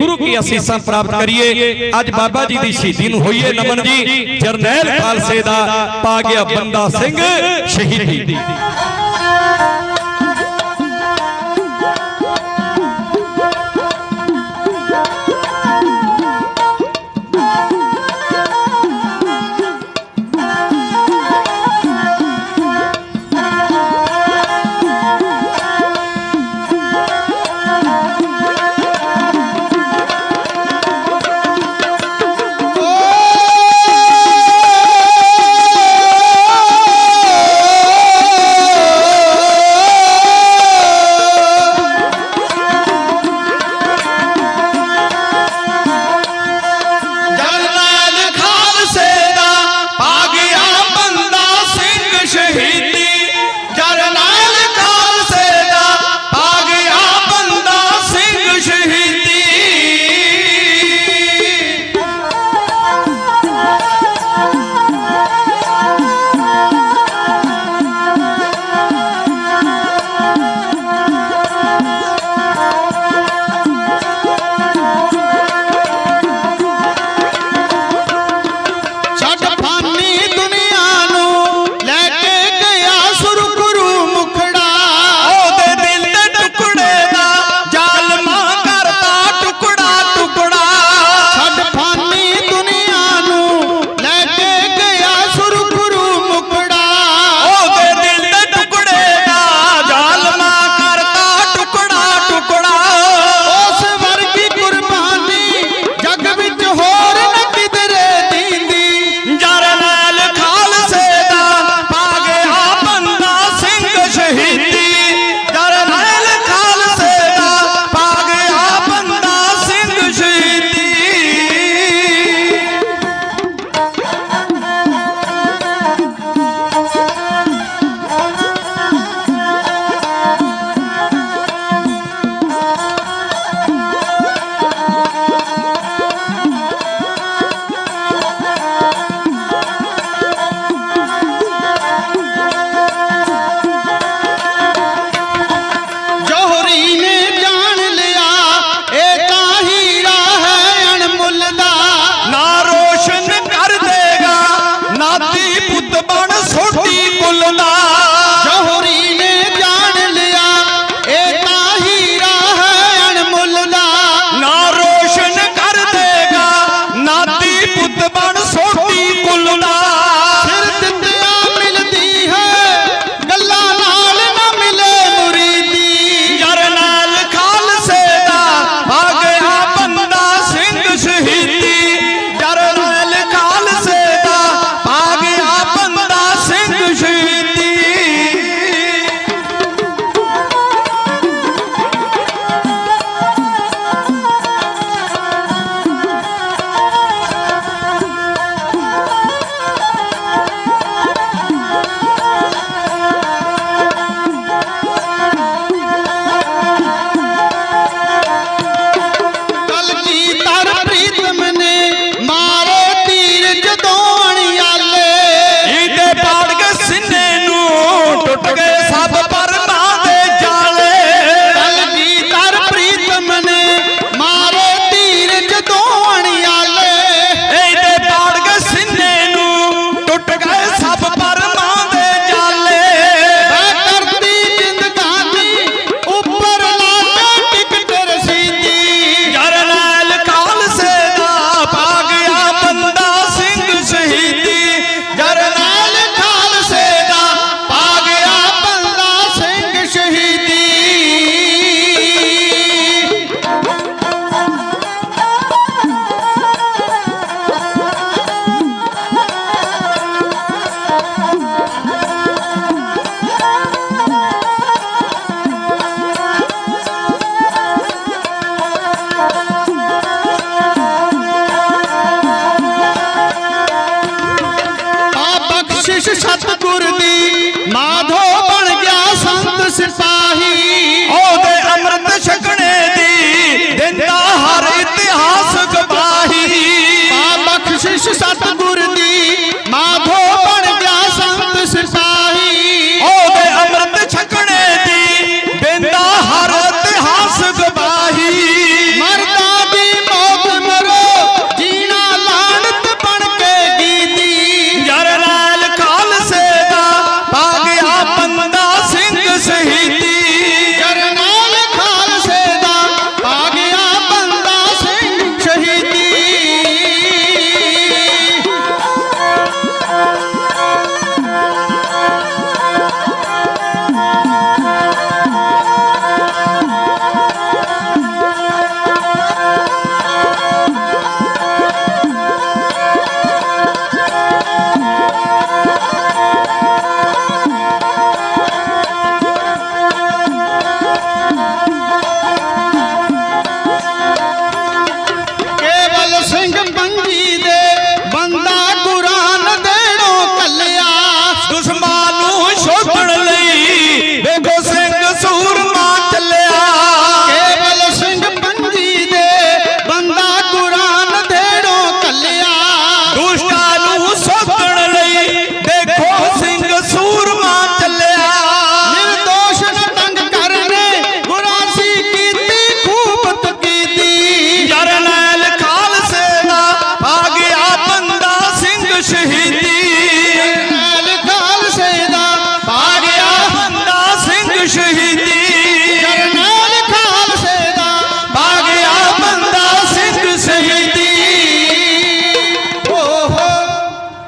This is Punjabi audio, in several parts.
ਗੁਰੂ ਕੀ ਅਸੀਸਾਂ ਪ੍ਰਾਪਤ ਕਰੀਏ? ਅੱਜ ਬਾਬਾ ਜੀ ਦੀ ਸ਼ਹੀਦੀ ਨੂੰ ਹੋਈਏ ਨਮਨ ਜੀ। ਜਰਨੈਲ ਖਾਲਸੇ ਦਾ ਪਾ ਗਿਆ ਬੰਦਾ ਸਿੰਘ, ਸ਼ਹੀਦੀ।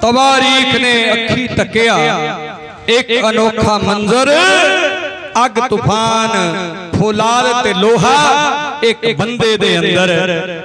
ਤਵਾਰੀਖ ਨੇ ਅੱਖੀ ਤੱਕਿਆ ਇੱਕ ਅਨੋਖਾ ਮੰਜ਼ਰ ਅੱਗ ਤੂਫਾਨ ਫੁਲਾਦ ਤੇ ਲੋਹਾ। ਇੱਕ ਬੰਦੇ ਦੇ ਅੰਦਰ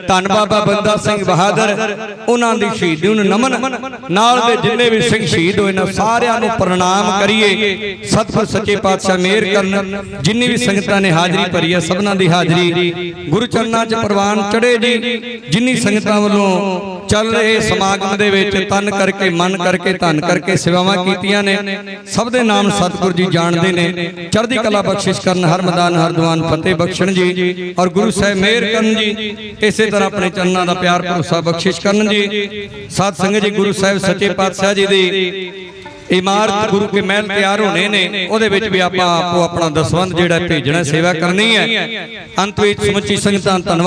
ਧੰਨ ਬਾਬਾ ਬੰਦਾ ਸਿੰਘ ਬਹਾਦਰ, ਉਹਨਾਂ ਦੀ ਸ਼ਹੀਦੀ ਨੂੰ ਨਮਨ, ਨਾਲ ਦੇ ਜਿੰਨੇ ਵੀ ਸਿੰਘ ਸ਼ਹੀਦ ਹੋਏ ਨੇ, ਸਾਰਿਆਂ ਨੂੰ ਪ੍ਰਣਾਮ ਕਰੀਏ। ਸਤਿਗੁਰ ਸੱਚੇ ਪਾਤਸ਼ਾਹ ਮਿਹਰ ਕਰਨ, ਜਿੰਨੀ ਵੀ ਸੰਗਤਾਂ ਨੇ ਹਾਜ਼ਰੀ ਭਰੀ ਹੈ, ਸਭਨਾਂ ਦੀ ਹਾਜ਼ਰੀ। ਗੁਰੂ ਚਰਨਾਂ 'ਚ ਪ੍ਰਵਾਨ ਚੜੇ ਜੀ, ਜਿੰਨੀ ਸੰਗਤਾਂ ਵੱਲੋਂ ਚੱਲ ਰਹੇ ਸਮਾਗਮ ਦੇ ਵਿੱਚ ਤਨ ਕਰਕੇ, ਮਨ ਕਰਕੇ, ਧਨ ਕਰਕੇ ਸੇਵਾਵਾਂ ਕੀਤੀਆਂ ਨੇ। ਸਭ ਦੇ ਨਾਮ ਸਤਿਗੁਰ ਜੀ ਜਾਣਦੇ ਨੇ। ਚੜ੍ਹਦੀ ਕਲਾ ਬਖਸ਼ਿਸ਼ ਕਰਨ, ਹਰ ਮੈਦਾਨ, ਹਰ ਦੀਵਾਨ ਫਤਿਹ ਬਖਸ਼ਣ ਜੀ। ਔਰ ਗੁਰੂ ਸਾਹਿਬ ਮਿਹਰ ਕਰਨ ਜੀ, ਇਸੇ ਤਰ੍ਹਾਂ ਆਪਣੇ ਚਰਨਾਂ ਦਾ ਪਿਆਰ, ਭਰੋਸਾ, ਬਖਸ਼ਿਸ਼ ਕਰਨ ਜੀ। ਸਾਧ ਸੰਗਤ ਜੀ, ਗੁਰੂ ਸਾਹਿਬ ਸੱਚੇ ਪਾਤਸ਼ਾਹ ਜੀ ਦੀ ਇਮਾਰਤ, ਗੁਰੂ ਕੇ ਮਹਿਲ ਤਿਆਰ ਹੋਣੇ ਨੇ, ਉਹਦੇ ਵਿੱਚ ਵੀ ਆਪਾਂ ਆਪੋ ਆਪਣਾ ਦਸਵੰਧ ਜਿਹੜਾ ਭੇਜਣਾ, ਸੇਵਾ ਕਰਨੀ ਹੈ। ਅੰਤ ਵਿੱਚ ਸਮੁੱਚੀ ਸੰਗਤਾਂ ਧੰਨਵਾਦ